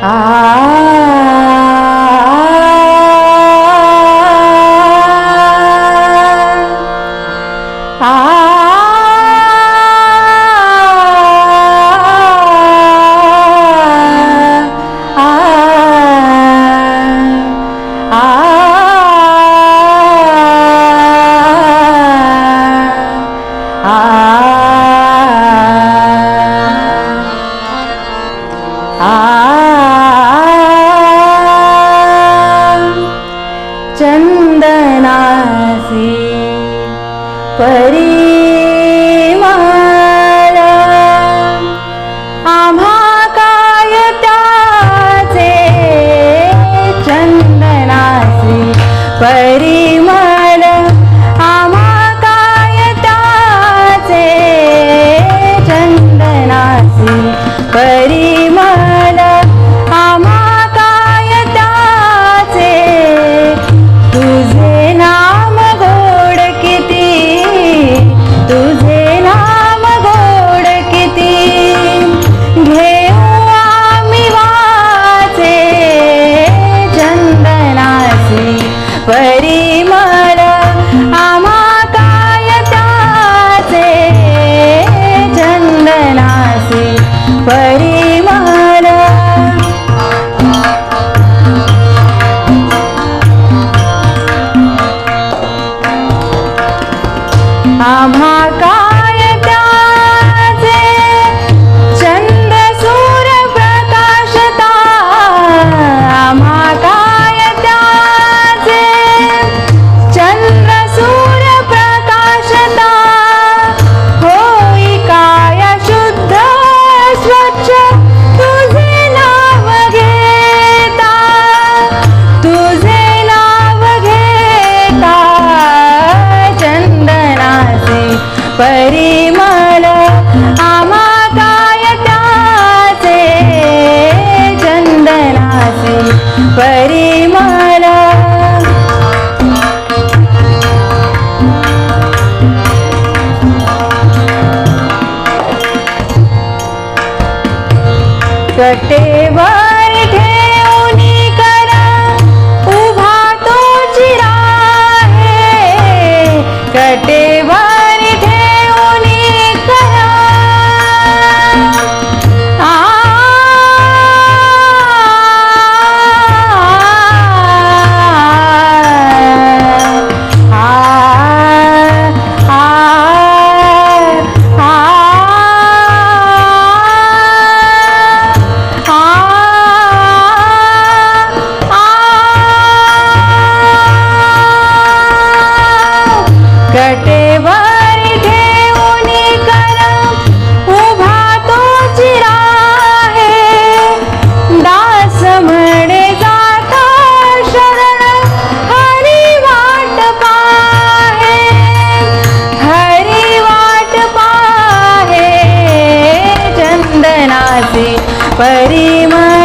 Ah. Parimal आमा कायताचे चंदनासी परि പരിമ परिमल आमा कायताचे चंदनाचे परिमल. कटे परे मा